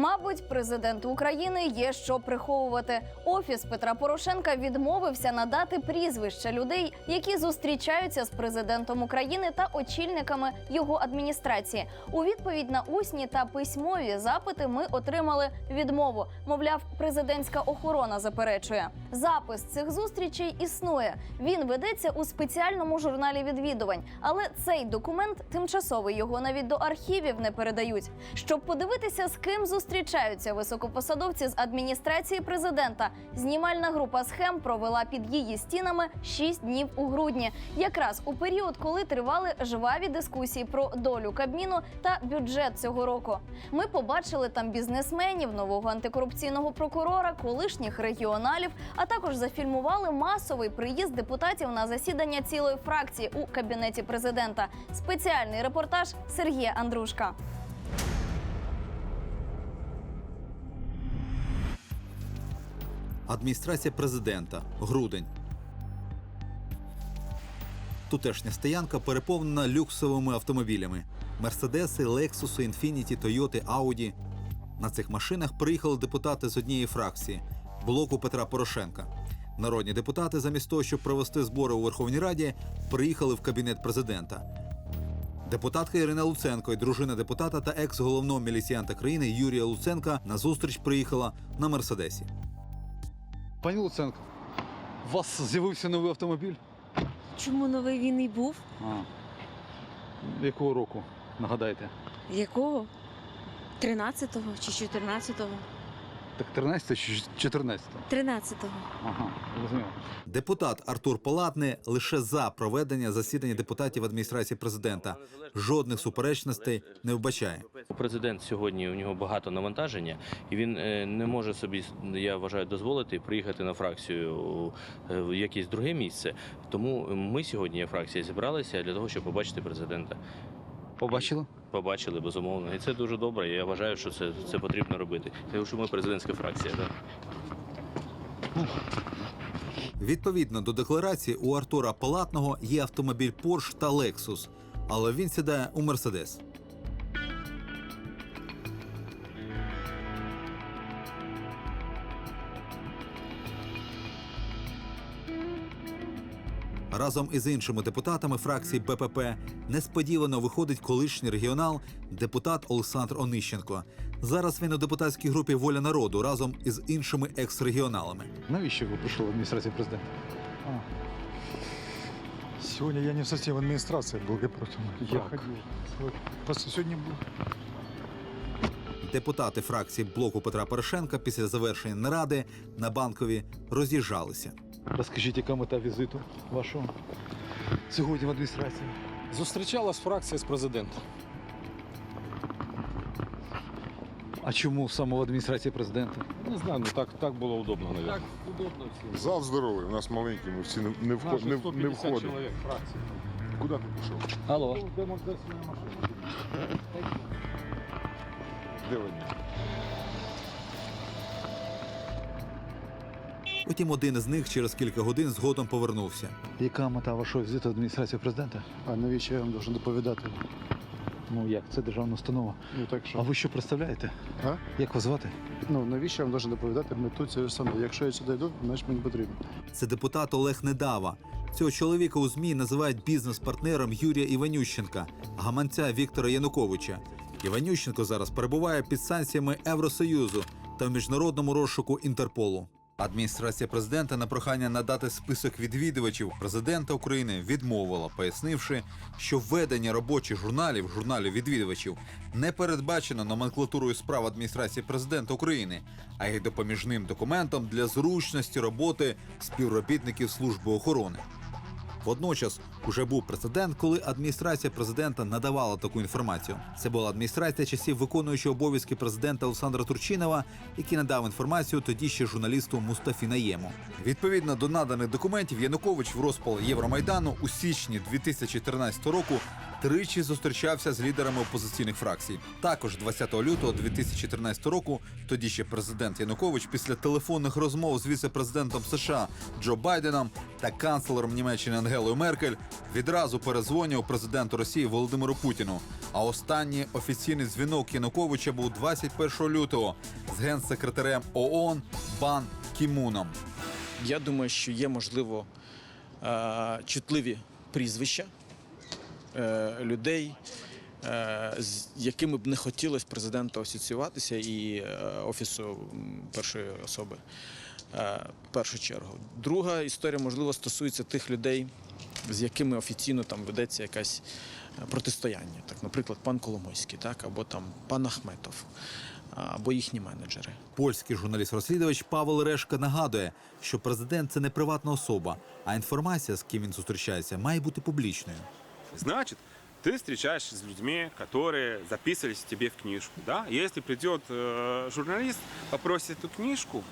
Мабуть, президенту України є що приховувати. Офіс Петра Порошенка відмовився надати прізвища людей, які зустрічаються з президентом України та очільниками його адміністрації. У відповідь на усні та письмові запити ми отримали відмову. Мовляв, президентська охорона заперечує. Запис цих зустрічей існує. Він ведеться у спеціальному журналі відвідувань, але цей документ тимчасовий його навіть до архівів не передають. Щоб подивитися, з ким зустрічаються високопосадовці з адміністрації президента. Знімальна група схем провела під її стінами 6 днів у грудні, якраз у період, коли тривали жваві дискусії про долю Кабміну та бюджет цього року. Ми побачили там бізнесменів, нового антикорупційного прокурора, колишніх регіоналів, а також зафільмували масовий приїзд депутатів на засідання цілої фракції у кабінеті президента. Спеціальний репортаж Сергія Андрушка. Адміністрація президента. Грудень. Тутешня стоянка переповнена люксовими автомобілями: Мерседеси, Лексуси, Інфініті, Тойоти, Ауді. На цих машинах приїхали депутати з однієї фракції блоку Петра Порошенка. Народні депутати, замість того, щоб провести збори у Верховній Раді, приїхали в кабінет президента. Депутатка Ірина Луценко і дружина депутата та екс-головного міліціянта країни Юрія Луценка на зустріч приїхала на Мерседесі. Пані Луценко, у вас з'явився новий автомобіль? Чому новий він і був? А. Якого року? Нагадайте. Якого? 13-го чи 14-го? Так 13 чи 14? 13-го. Ага, розумію. Депутат Артур Палатний лише за проведення засідання депутатів адміністрації президента. Жодних суперечностей не вбачає. Президент сьогодні у нього багато навантаження, і він е, не може собі, я вважаю, дозволити приїхати на фракцію у, е, в якесь друге місце. Тому ми сьогодні, як фракція, зібралися для того, щоб побачити президента. Побачили? Побачили безумовно, і це дуже добре. Я вважаю, що це, це потрібно робити. Тому що ми президентська фракція. Так? Відповідно до декларації, у Артура Палатного є автомобіль Порш та Lexus, але він сідає у Мерседес. Разом із іншими депутатами фракції БПП несподівано виходить колишній регіонал, депутат Олександр Онищенко. Зараз він у депутатській групі Воля народу разом із іншими екс-регіоналами. Навіщо ви прийшли в адміністрацію президента? А, Сегодня я не совсем в я просто Як? Просто сегодня был. Депутати фракції блоку Петра Порошенка після завершення наради на банкові роз'їжджалися. Розкажіть, яка мета візиту вашого сьогодні в адміністрації? Зустрічалась фракція з президентом. А чому саме в адміністрації президента? Не знаю, ну так, так було удобно, мабуть. Так, удобно всім. Зал здоровий, у нас маленький, ми всі не, не, вход, Наші не, в- 150 не входимо. чоловік фракції. Куди ти пішов? Алло. Демонстраційна машина. Де вони? Утім, один із них через кілька годин згодом повернувся. Яка мета вашого візиту в адміністрацію президента? А навіщо я вам должен доповідати? Ну як, це державна установа. Ну так А ви що представляєте? А? Як вас звати? Ну навіщо я вам должен доповідати мету цієї установи? Якщо я сюди йду, значить мені потрібно. Це депутат Олег Недава. Цього чоловіка у ЗМІ називають бізнес-партнером Юрія Іванющенка, гаманця Віктора Януковича. Іванющенко зараз перебуває під санкціями Євросоюзу та в міжнародному розшуку Інтерполу. Адміністрація президента на прохання надати список відвідувачів президента України відмовила, пояснивши, що введення робочих журналів, журналів відвідувачів, не передбачено номенклатурою справ адміністрації президента України, а й допоміжним документом для зручності роботи співробітників служби охорони. Водночас уже був прецедент, коли адміністрація президента надавала таку інформацію. Це була адміністрація часів виконуючого обов'язки президента Олександра Турчинова, який надав інформацію тоді ще журналісту Мустафі Наєму. Відповідно до наданих документів, Янукович в розпал Євромайдану у січні 2014 року тричі зустрічався з лідерами опозиційних фракцій. Також 20 лютого 2014 року тоді ще президент Янукович після телефонних розмов з віце-президентом США Джо Байденом та канцлером Німеччини Ангелою Меркель відразу перезвонив президенту Росії Володимиру Путіну. А останній офіційний дзвінок Януковича був 21 лютого з генсекретарем ООН Бан Кімуном. Я думаю, що є можливо е, чутливі прізвища е, людей, е, з якими б не хотілося президенту асоціюватися і офісу першої особи. е, В першу чергу. Друга історія, можливо, стосується тих людей, з якими офіційно там ведеться якась е, протистояння. Так, наприклад, пан Коломойський, так, або там пан Ахметов, або їхні менеджери. Польський журналіст-розслідувач Павел Решка нагадує, що президент це не приватна особа, а інформація, з ким він зустрічається, має бути публічною. Значит, ты встречаешься с людьми, которые записывались тебе в книжку. Да? Если придет э, журналист, попросит эту книжку,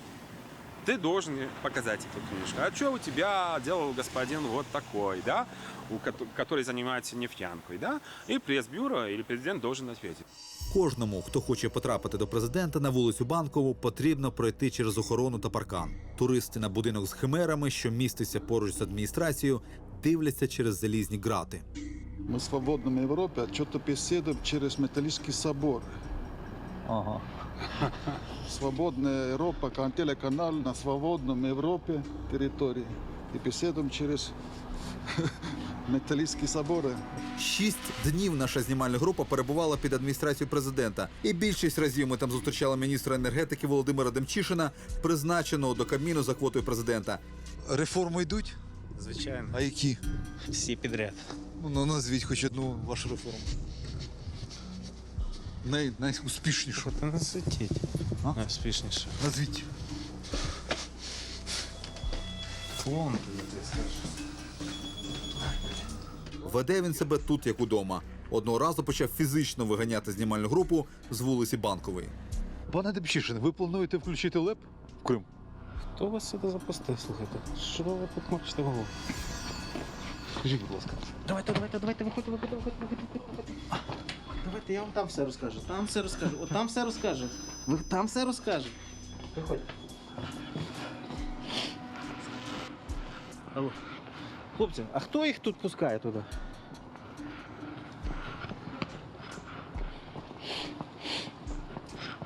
ты должен показать эту книжку. А что у тебя делал господин вот такой, да? У, кото- который занимается нефтянкой, да? И пресс-бюро или президент должен ответить. Кожному, хто хоче потрапити до президента на вулицю Банкову, потрібно пройти через охорону та паркан. Туристи на будинок з химерами, що міститься поруч з адміністрацією, дивляться через залізні грати. Мы в свободном Европе, а что-то беседуем через металлический собор. Ага. Свободная Европа, кан- телеканал на свободном Европе территории. И беседуем через металлические соборы. Шість днів наша знімальна група перебувала під адміністрацією президента, і більшість разів ми там зустрічали міністра енергетики Володимира Демчишина, призначеного до Кабміну за квотою президента. Реформи йдуть? Звичайно, А які? всі підряд. Ну, назвіть хоч одну вашу реформу. Най, найуспішнішу. Та не світіть. А? Найуспішніше. Назвіть. Фонд. Веде він себе тут, як удома. Одного разу почав фізично виганяти знімальну групу з вулиці Банкової. Пане Демчишин, ви плануєте включити ЛЕП в Крим? Хто вас сюди запустив, слухайте? Що ви тут мочите голову? Скажіть, будь ласка. Давайте, давайте, давайте, виходьте, виходьте, виходьте, виходьте, виходьте. Давайте, я вам там все розкажу. Там все розкажу. От там все розкажу. Ви там все розкажу. Виходь. Алло. Хлопці, а хто їх тут пускає туди?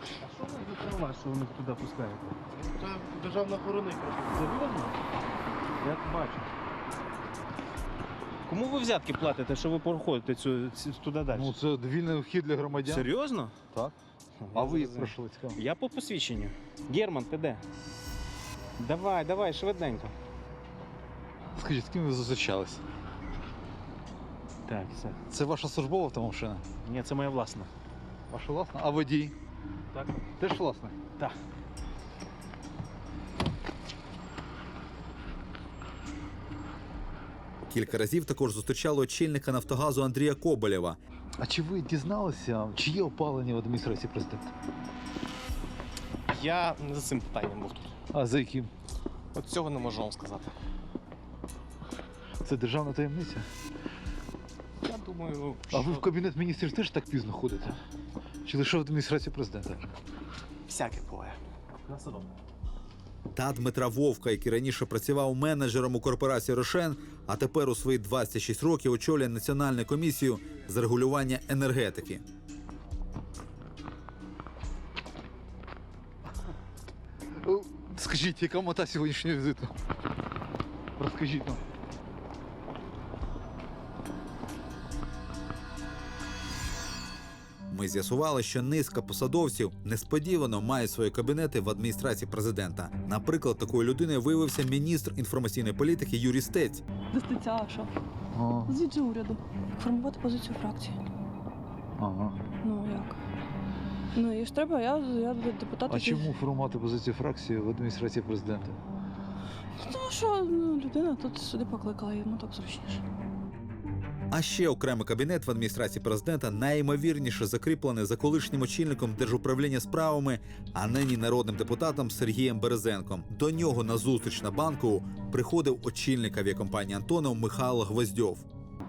А що ви за права, що ви їх туди пускаєте? Це державна охорона Серйозно? Я бачу. Кому ви взятки платите, що ви проходите цю, цю- туди далі? Ну, це вільний вхід для громадян. Серйозно? Так. А ви як пройшли цікаво? Я по посвідченню. Герман, ти де? Давай, давай, швиденько. Скажіть, з ким ви зустрічались? Так, все. Це ваша службова автомашина? Ні, це моя власна. Ваша власна? А водій? Так. Теж власна? Так. Кілька разів також зустрічали очільника Нафтогазу Андрія Коболєва. А чи ви дізналися, чи є опалення в адміністрації президента? Я не за цим питанням був тут. А за яким? От цього не можу вам сказати. Це державна таємниця? Я думаю, А ви в кабінет міністрів теж так пізно ходите? Чи лише в адміністрації президента? всяке буває. На добре. Та Дмитра Вовка, який раніше працював менеджером у корпорації Рошен, а тепер у свої 26 років очолює Національну комісію з регулювання енергетики. Скажіть, яка мета сьогоднішнього візиту? Розкажіть нам. Ми з'ясували, що низка посадовців несподівано мають свої кабінети в адміністрації президента. Наприклад, такою людиною виявився міністр інформаційної політики Юрій Стець. Достиця, що? А, Звідси уряду. Формувати позицію фракції. ага. Ну як? Ну і ж треба, я, я депутат. А який- чому формувати позицію фракції в адміністрації президента? Тому що ну, людина тут сюди покликала, йому так зручніше. А ще окремий кабінет в адміністрації президента найімовірніше закріплений за колишнім очільником держуправління справами, а нині народним депутатом Сергієм Березенком. До нього на зустріч на банку приходив очільник авіакомпанії Антонов Михайло Гвоздьов.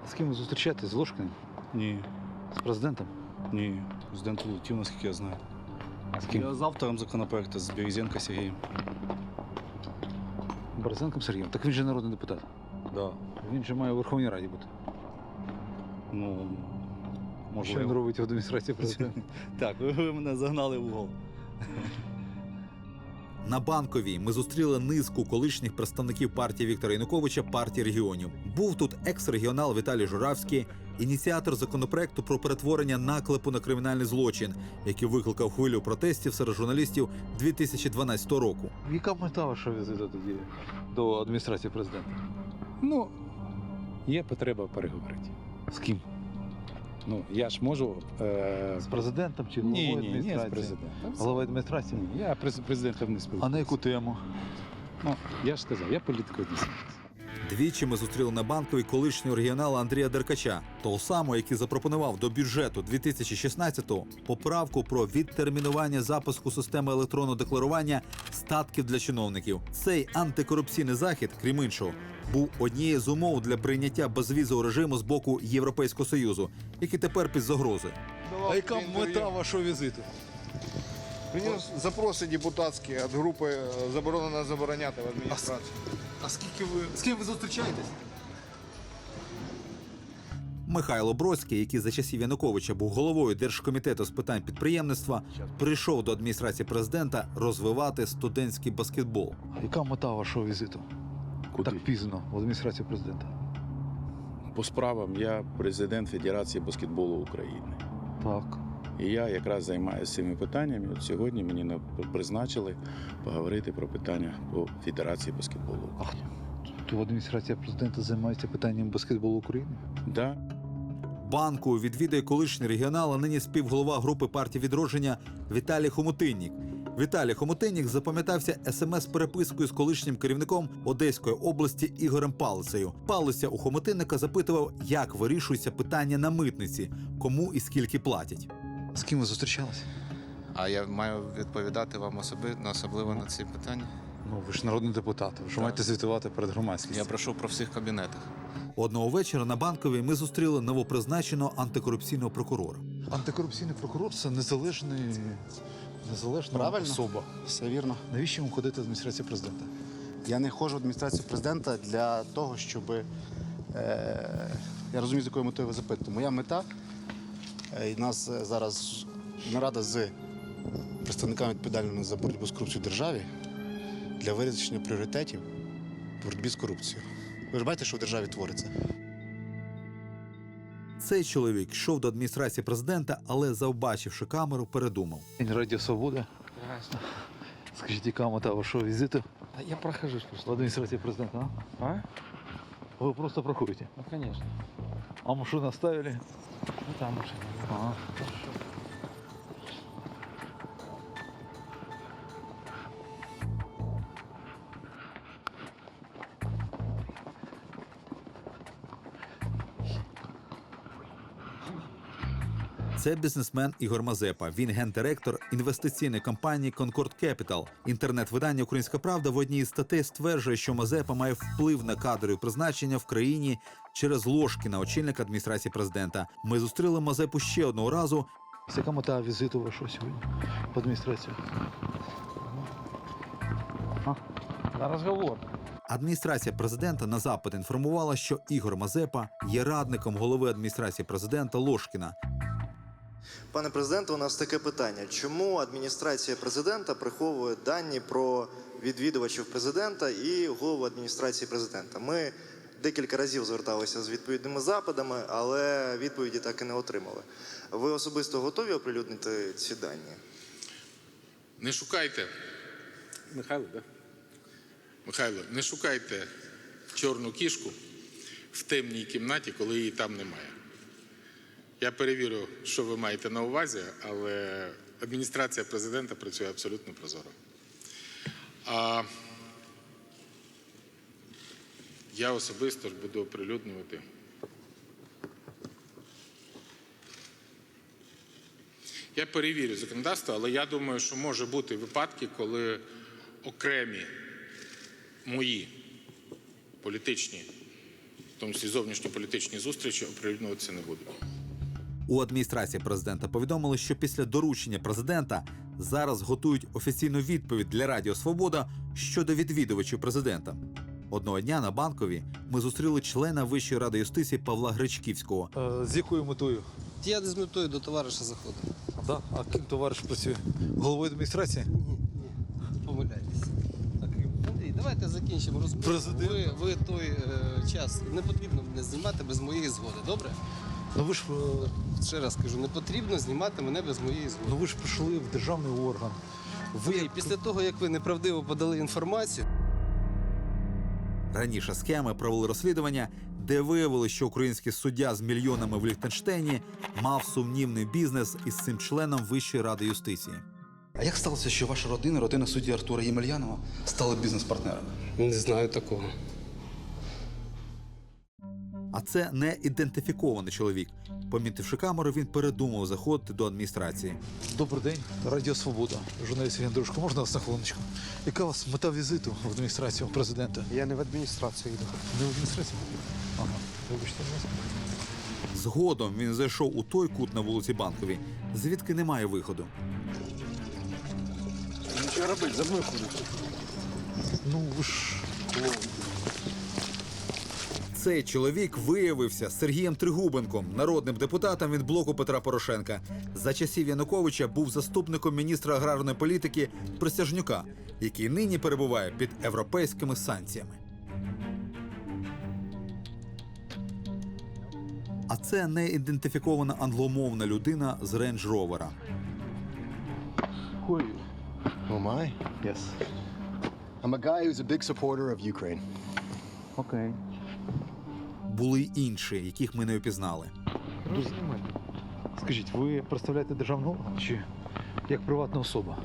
З ким ви зустрічаєтесь? З Ложкиним? Ні, З президентом? ні. Президент улетів, наскільки я знаю. А з ким? Я з автором законопроекту з Березенко Сергієм. Березенком Сергієм. Так він же народний депутат. Да. Він же має у Верховній Раді бути. Ну, Що він можливо. робить в адміністрації президента? Так, ви, ви мене загнали в угол. На банковій ми зустріли низку колишніх представників партії Віктора Януковича партії регіонів. Був тут екс-регіонал Віталій Журавський, ініціатор законопроекту про перетворення наклепу на кримінальний злочин, який викликав хвилю протестів серед журналістів 2012 року. Яка мета вашого візиту тоді до адміністрації президента? Ну, є потреба переговорити. З ким? Ну, я ж можу. Е... З президентом чи головою Ні, ні, ні, з президентом. Головою адміністрації? Ні, я през- президентом не спілкуюся. А на яку тему? Ну, я ж сказав, я політикою не займаюся. Двічі ми зустріли на банковій колишнього регіонала Андрія Деркача, того самого, який запропонував до бюджету 2016-го поправку про відтермінування запуску системи електронного декларування статків для чиновників. Цей антикорупційний захід, крім іншого, був однією з умов для прийняття безвізового режиму з боку Європейського союзу, який тепер під загрозою. А яка мета вашого візиту? Приніс запроси депутатські від групи заборонено забороняти в адміністрації. А скільки ви з ким ви зустрічаєтесь? Михайло Бродський, який за часів Януковича був головою Держкомітету з питань підприємництва, прийшов до адміністрації президента розвивати студентський баскетбол. Яка мета вашого візиту? Куди? Так пізно в адміністрації президента. По справам я президент Федерації баскетболу України. Так. І я якраз займаюся цими питаннями. От сьогодні мені на- призначили поговорити про питання по Федерації баскетболу України. То адміністрація президента займається питанням баскетболу України? Да, Банку відвідує колишній регіонал, а нині співголова групи партії відродження Віталій Хомутиннік. Віталій Хомутиннік запам'ятався смс-перепискою з колишнім керівником Одеської області Ігорем Палицею. Палиця у Хомутинника запитував, як вирішується питання на митниці, кому і скільки платять. З ким ви зустрічалися? А я маю відповідати вам особи, особливо на ці питання. Ну, ви ж народний депутат, ви ж Так. маєте звітувати перед громадськістю. Я прошу про всіх кабінетах. Одного вечора на банковій ми зустріли новопризначеного антикорупційного прокурора. Антикорупційний прокурор це незалежний, незалежна Правильно. особа. Все вірно. Навіщо йому ходити в адміністрацію президента? Я не ходжу в адміністрацію президента для того, щоб. Е, я розумію, з якою метою ви запитуєте. Моя мета, і нас е, зараз нарада з представниками відповідальними за боротьбу з корупцією в державі для вирішення пріоритетів в боротьбі з корупцією. Ви ж бачите, що в державі твориться. Цей чоловік йшов до адміністрації президента, але, завбачивши камеру, передумав. День Радіо Свобода. Скажіть, яка мета вашого візиту Я прохожусь в адміністрації президента? А? А? Ви просто проходите. Ну, конечно. А машину оставили? Ну, там уже. Це бізнесмен Ігор Мазепа. Він гендиректор інвестиційної компанії Concord Capital. Інтернет-видання Українська Правда в одній із статей стверджує, що Мазепа має вплив на кадрові призначення в країні через ложки на очільника адміністрації президента. Ми зустріли Мазепу ще одного разу. Яка мета візиту вашого сьогодні в адміністрацію? На розговор. Адміністрація президента на запит інформувала, що Ігор Мазепа є радником голови адміністрації президента Ложкіна. Пане президенте, у нас таке питання: чому адміністрація президента приховує дані про відвідувачів президента і голову адміністрації президента? Ми декілька разів зверталися з відповідними запитами, але відповіді так і не отримали. Ви особисто готові оприлюднити ці дані? Не шукайте, Михайло, да? Михайло, не шукайте чорну кішку в темній кімнаті, коли її там немає. Я перевірю, що ви маєте на увазі, але адміністрація президента працює абсолютно прозоро. А я особисто ж буду оприлюднювати. Я перевірю законодавство, але я думаю, що може бути випадки, коли окремі мої політичні, в тому числі зовнішньополітичні зустрічі, оприлюднюватися не будуть. У адміністрації президента повідомили, що після доручення президента зараз готують офіційну відповідь для Радіо Свобода щодо відвідувачів президента. Одного дня на банкові ми зустріли члена Вищої ради юстиції Павла Гречківського. Е, З якою метою? Я не з метою до товариша заходив. Да? А ким товариш працює? Головою адміністрації? Ні, ні, Помиляйтесь. Андрій, давайте закінчимо розмову. Президент. Ви, ви той е, час не потрібно мене знімати без моєї згоди, добре? Ну ви ж е, Ще раз кажу, не потрібно знімати мене без моєї згоди. ну ви ж прийшли в державний орган. Ви Андрій, після того, як ви неправдиво подали інформацію, Раніше схеми провели розслідування, де виявили, що український суддя з мільйонами в Ліхтенштейні мав сумнівний бізнес із цим членом Вищої ради юстиції. А як сталося, що ваша родина, родина судді Артура Ємельянова, стали бізнес-партнерами? не знаю такого. А це не ідентифікований чоловік. Помітивши камеру, він передумав заходити до адміністрації. Добрий день, Радіо Свобода. Журналіст Євген можна вас на хвилиночку? Яка у вас мета візиту в адміністрацію президента? Я не в адміністрацію йду. Не в адміністрацію? Ага, вибачте. Згодом він зайшов у той кут на вулиці Банковій, звідки немає виходу. Що робити? За мною ходить. Ну ви ж Цей чоловік виявився Сергієм Тригубенком, народним депутатом від блоку Петра Порошенка. За часів Януковича був заступником міністра аграрної політики Присяжнюка, який нині перебуває під європейськими санкціями. А це неідентифікована англомовна людина з рейндж ровера. Who are you? Who am I? Yes. I'm a guy who's a big supporter of Ukraine. Okay. Були й інші, яких ми не опізнали. скажіть, ви представляєте державний орган чи як приватна особа?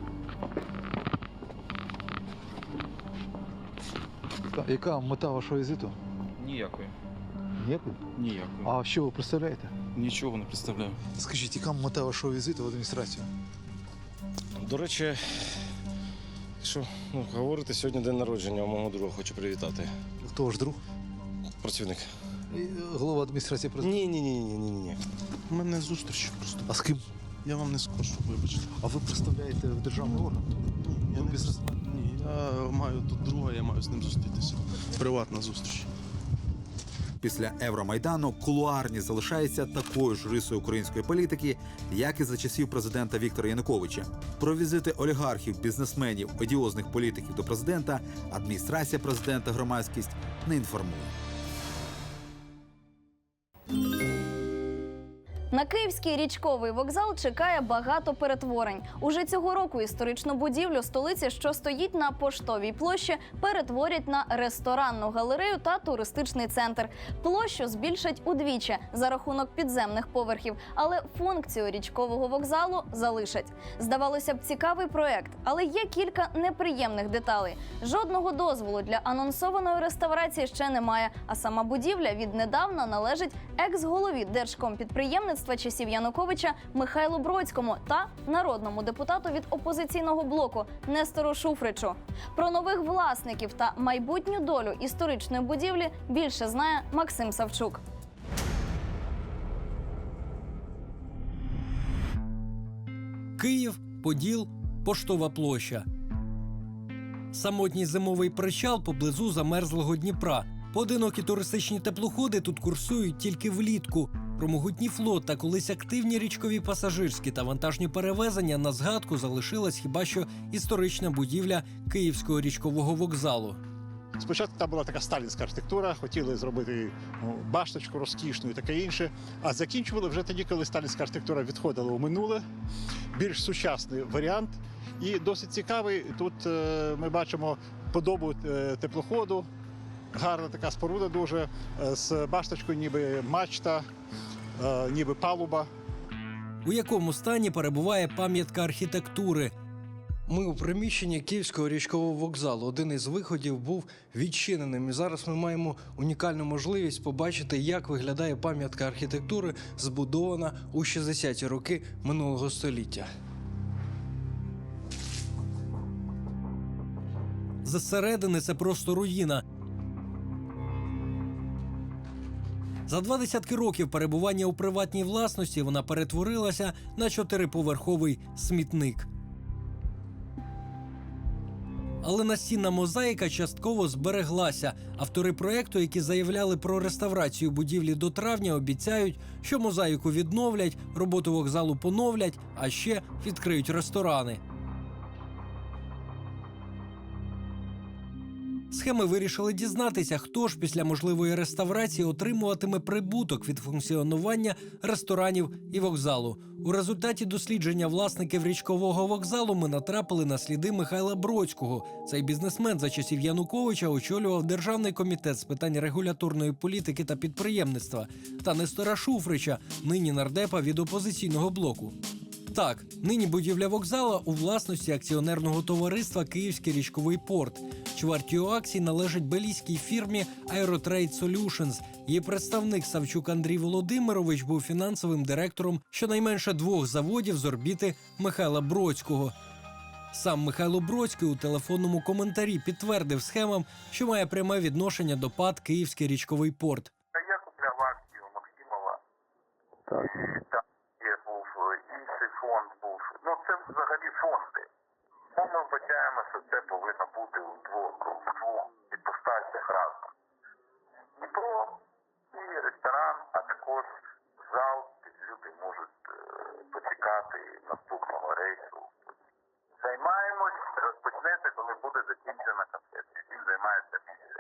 Яка- Яка мета вашого візиту? Ніякої. Ніякої? Ніякої. А що ви представляєте? Нічого не представляю. Скажіть, яка мета вашого візиту в адміністрацію? До речі, що ну, говорите, сьогодні день народження у мого друга хочу привітати. Хто ваш друг? Працівник. Голова адміністрації президента. Ні, ні, ні, ні, ні, ні. У мене зустріч просто. А з ким? Я вам не скажу, вибачте. А ви представляєте державний орган? Я Ви не бізнесмен? Ні, я маю тут друга, я маю з ним зустрітися. Приватна зустріч. Після Евромайдану кулуарні залишається такою ж рисою української політики, як і за часів президента Віктора Януковича. Про візити олігархів, бізнесменів, одіозних політиків до президента адміністрація президента громадськість не інформує. На київський річковий вокзал чекає багато перетворень. Уже цього року історичну будівлю столиці, що стоїть на поштовій площі, перетворять на ресторанну галерею та туристичний центр. Площу збільшать удвічі за рахунок підземних поверхів, але функцію річкового вокзалу залишать. Здавалося б, цікавий проект, але є кілька неприємних деталей. Жодного дозволу для анонсованої реставрації ще немає. А сама будівля віднедавна належить екс-голові держкомпідприємництва часів Януковича Михайлу Бродському та народному депутату від опозиційного блоку Нестору Шуфричу. Про нових власників та майбутню долю історичної будівлі більше знає Максим Савчук. Київ, Поділ, Поштова площа. Самотній зимовий причал поблизу замерзлого Дніпра. Поодинокі туристичні теплоходи тут курсують тільки влітку. Про могутній флот та колись активні річкові пасажирські та вантажні перевезення на згадку залишилась хіба що історична будівля Київського річкового вокзалу. Спочатку там була така сталінська архітектура, хотіли зробити башточку розкішну і таке інше. А закінчували вже тоді, коли сталінська архітектура відходила у минуле. Більш сучасний варіант. І досить цікавий. Тут е, ми бачимо подобу е, теплоходу. Гарна така споруда дуже е, з башточкою, ніби мачта, ніби палуба. у якому стані перебуває пам'ятка архітектури. Ми у приміщенні Київського річкового вокзалу. Один із виходів був відчиненим. І зараз ми маємо унікальну можливість побачити, як виглядає пам'ятка архітектури, збудована у 60-ті роки минулого століття. Зсередини це просто руїна. За два десятки років перебування у приватній власності вона перетворилася на чотириповерховий смітник. Але настінна мозаїка частково збереглася. Автори проекту, які заявляли про реставрацію будівлі до травня, обіцяють, що мозаїку відновлять, роботу вокзалу поновлять, а ще відкриють ресторани. Схеми вирішили дізнатися, хто ж після можливої реставрації отримуватиме прибуток від функціонування ресторанів і вокзалу. У результаті дослідження власників річкового вокзалу ми натрапили на сліди Михайла Бродського. Цей бізнесмен за часів Януковича очолював державний комітет з питань регуляторної політики та підприємництва та Нестора Шуфрича, нині нардепа від опозиційного блоку. Так, нині будівля вокзала у власності акціонерного товариства Київський річковий порт. Чвертю акцій належить белійській фірмі Aerotrade Solutions. Її представник Савчук Андрій Володимирович був фінансовим директором щонайменше двох заводів з орбіти Михайла Бродського. Сам Михайло Бродський у телефонному коментарі підтвердив схемам, що має пряме відношення до ПАД Київський річковий порт. Я купляв акцію Максимова. Так. Там є був е, інший фонд був. Ну це взагалі фонди. Ну, ми вбачаємо, що це повинно бути у двох в двох іпостасях разом. Дніпро і ресторан, а також зал, люди можуть е, почекати наступного рейсу. Займаємось, розпочнеться, коли буде закінчена концепція. Він займається місцем.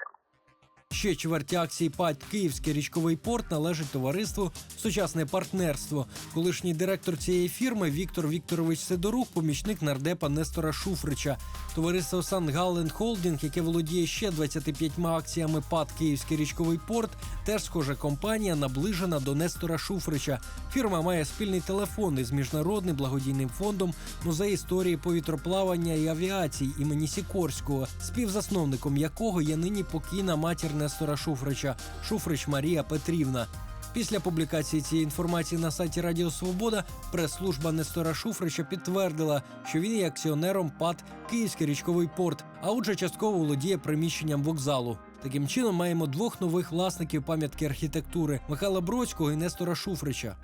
Ще чверть акцій ПАД Київський річковий порт належить товариству Сучасне партнерство. Колишній директор цієї фірми Віктор Вікторович Сидорук, помічник нардепа Нестора Шуфрича. Товариство Сан Холдинг, яке володіє ще 25 акціями ПАД Київський річковий порт, теж схожа компанія наближена до Нестора Шуфрича. Фірма має спільний телефон із міжнародним благодійним фондом музей історії повітроплавання і авіації імені Сікорського, співзасновником якого є нині покійна матір Нестора Шуфрича Шуфрич Марія Петрівна. Після публікації цієї інформації на сайті Радіо Свобода прес-служба Нестора Шуфрича підтвердила, що він є акціонером ПАД Київський річковий порт, а отже, частково володіє приміщенням вокзалу. Таким чином маємо двох нових власників пам'ятки архітектури Михайла Бродського і Нестора Шуфрича.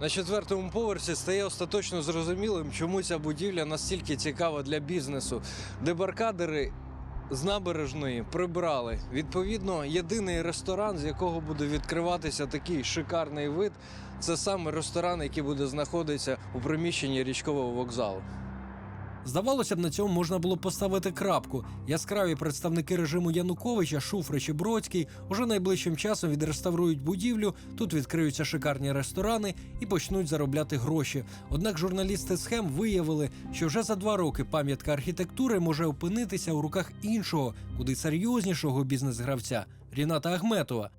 На четвертому поверсі стає остаточно зрозумілим, чому ця будівля настільки цікава для бізнесу. Дебаркадери з набережної прибрали. Відповідно, єдиний ресторан, з якого буде відкриватися такий шикарний вид, це саме ресторан, який буде знаходитися у приміщенні річкового вокзалу. Здавалося б, на цьому можна було поставити крапку. Яскраві представники режиму Януковича, Шуфрич і Бродський уже найближчим часом відреставрують будівлю. Тут відкриються шикарні ресторани і почнуть заробляти гроші. Однак журналісти схем виявили, що вже за два роки пам'ятка архітектури може опинитися у руках іншого, куди серйознішого бізнес-гравця Ріната Ахметова.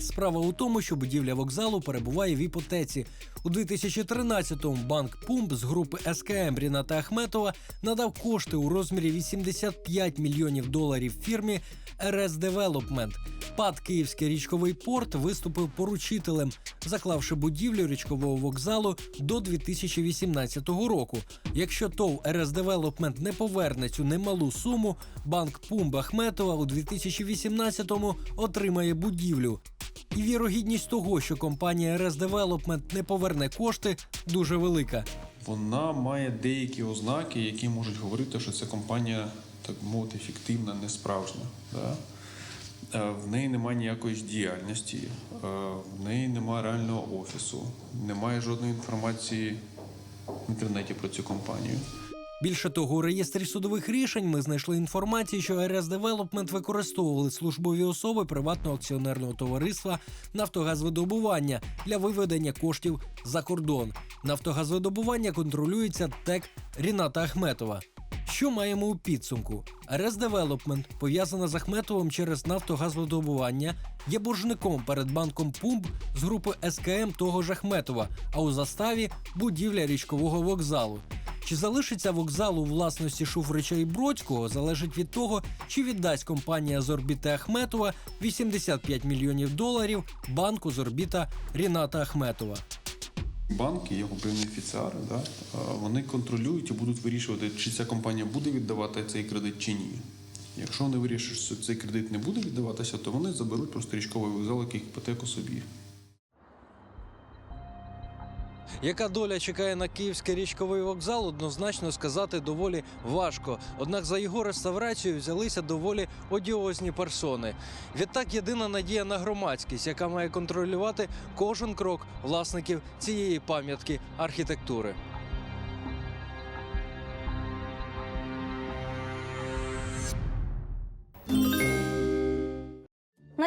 Справа у тому, що будівля вокзалу перебуває в іпотеці. У 2013-му банк Пумп з групи СКМ Ріната Ахметова надав кошти у розмірі 85 мільйонів доларів фірмі РС Девелопмент. ПАД Київський річковий порт виступив поручителем, заклавши будівлю річкового вокзалу до 2018 року. Якщо ТОВ РС Девелопмент не поверне цю немалу суму, банк Пумп Ахметова у 2018-му отримає будівлю. І вірогідність того, що компанія RS Development не поверне кошти, дуже велика. Вона має деякі ознаки, які можуть говорити, що це компанія, так мовити, фіктивна, не справжня. Да? Е, В неї немає ніякої діяльності, е, в неї немає реального офісу, немає жодної інформації в інтернеті про цю компанію. Більше того, у реєстрі судових рішень ми знайшли інформацію, що RS Development використовували службові особи приватного акціонерного товариства Нафтогазвидобування для виведення коштів за кордон. Нафтогазвидобування контролюється ТЕК Ріната Ахметова. Що маємо у підсумку? РС Девелопмент, пов'язана з Ахметовим через нафтогазодобування, є боржником перед банком Пумб з групи СКМ того ж Ахметова, а у заставі будівля річкового вокзалу. Чи залишиться вокзал у власності Шуфрича і Бродського, залежить від того, чи віддасть компанія з орбіти Ахметова 85 мільйонів доларів банку з орбіта Ріната Ахметова. Банки, його бенефіціари, да, вони контролюють і будуть вирішувати, чи ця компанія буде віддавати цей кредит чи ні. Якщо вони вирішать, що цей кредит не буде віддаватися, то вони заберуть просто річковий вокзал, як іпотеку собі. Яка доля чекає на київський річковий вокзал, однозначно сказати доволі важко. Однак за його реставрацію взялися доволі одіозні персони. Відтак єдина надія на громадськість, яка має контролювати кожен крок власників цієї пам'ятки архітектури.